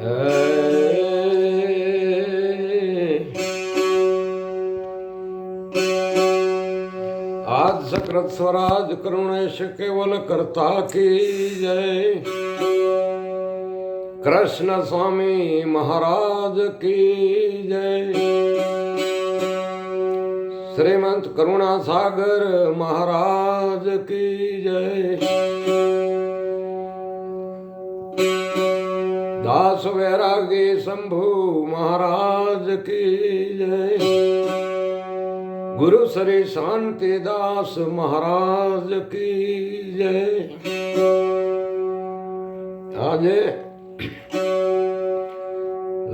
આજ સક્રત સ્વરાજ કરુણેશ કેવલ કરતા કી જય. કૃષ્ણ સ્વામી મહારાજ કી જય. શ્રીમંત કરુણા સાગર મહારાજ કી જય. દાસ વૈરાગી શંભુ મહારાજ કી જય ગુરુ શ્રી શાંતિદાસ મહારાજ કી જય આજે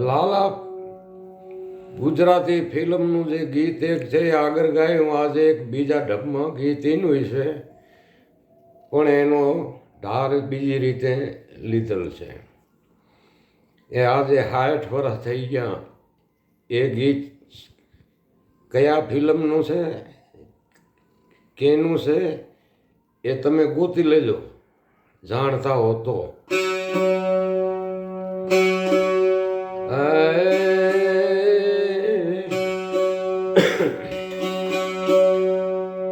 લાલા ગુજરાતી ફિલ્મનું જે ગીત એક છે, એ આગળ ગાયું. આજે એક બીજા ઢબમાં ગીત એનું છે, પણ એનો ધાર બીજી રીતે લીધેલ છે. એ આજે સાઠ વર્ષ થઈ ગયા. એ ગીત કયા ફિલ્મનું છે? કેનું છે? એ તમે ગોતી લેજો. જાણતા હો તો.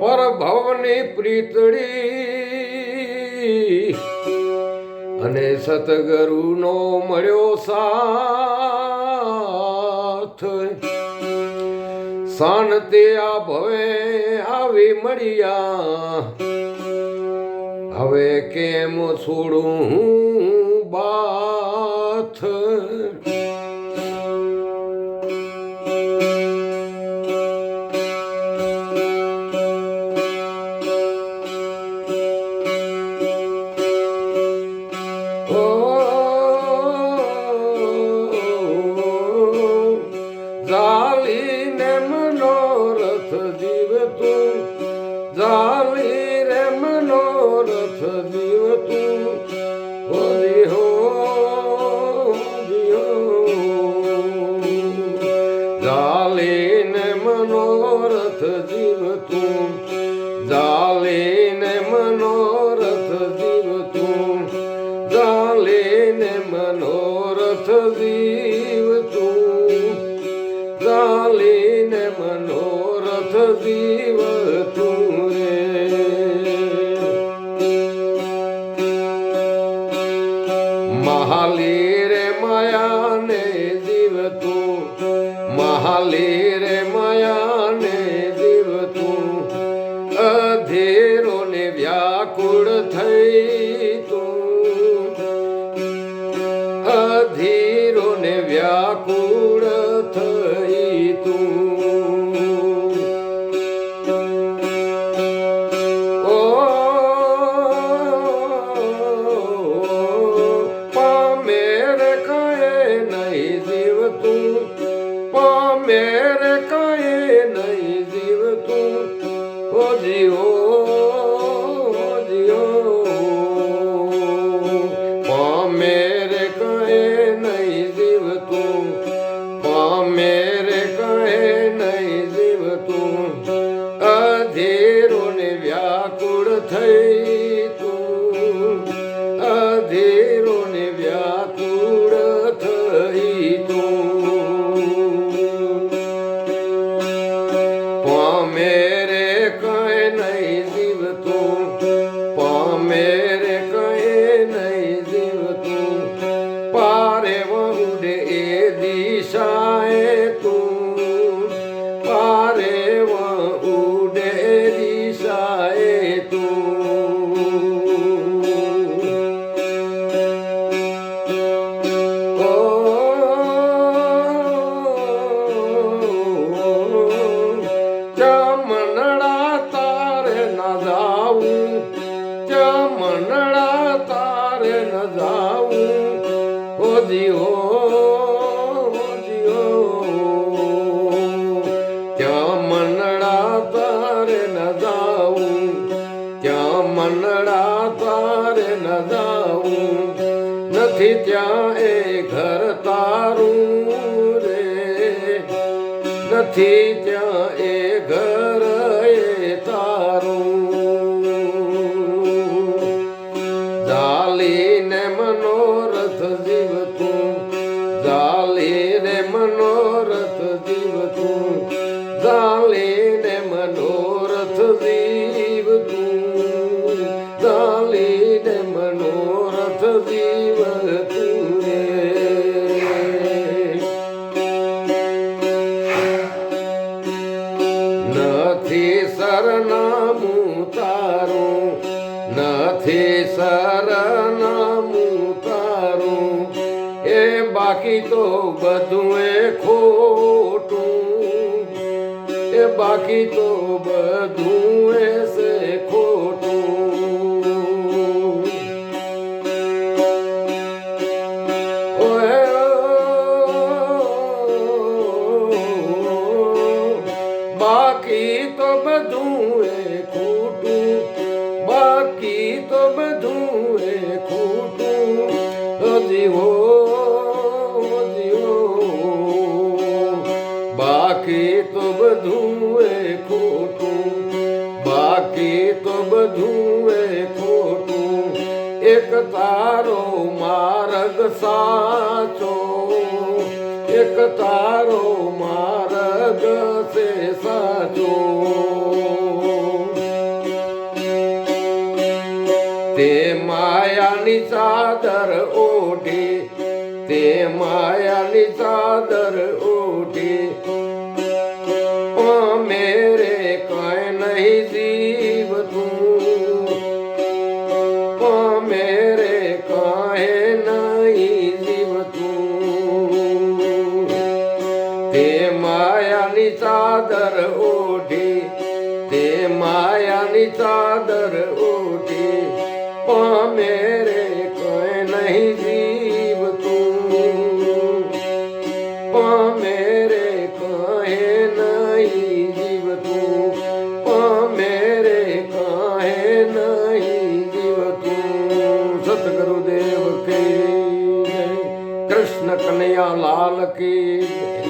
પર ભવની પ્રીતડી અને સતગુરુનો મળ્યો સાથ. શાંતિ આ ભવે આવી મળ્યા. હવે કેમ છોડું હું બાથ? જાલીને મનોરથ જીવતું જાલી રે મનોરથ જીવતું. હોરી હો જાલીને મનોરથ જીવતું ચાલીને મનોરથ જીવતું રે મહાલી રે માયાને જીવતું મહાલી પામેરે કહે નહીં જીવતું પામેરે ચમનડા તારે ન જાવું ક્યાં મનડા તારે ન જાવું નથી ત્યાં એ ઘર તારું રે. નથી ત્યાં એ ઘર એ તારું. જાલીને મનોરથ જીવતું, જાલીને મનોરથ જીવ બાકી તો બધું એ ખોટું. એ બાકી તો બધું એ છે ખોટું. બાકી તો બધું એ ખોટું. બાકી તો બધું એ ખોટું. હજી બધું એ ખોટું, બાકી તો બધું એ ખોટું. એક તારો માર્ગ સાચો, એક તારો માર્ગ છે સાચો. તે માયાની ચાદર ઓઢી, તે માયાની ચાદર ઓઢી માયાની ચાદર ઓઢી, પામે રે કોઈ નહીં જીવ તું પામે રે કહે નહીં જીવ તું પામે રે કહે નહીં જીવ તું સતગુરુદેવ કે. કૃષ્ણ કનૈયા લાલ કી.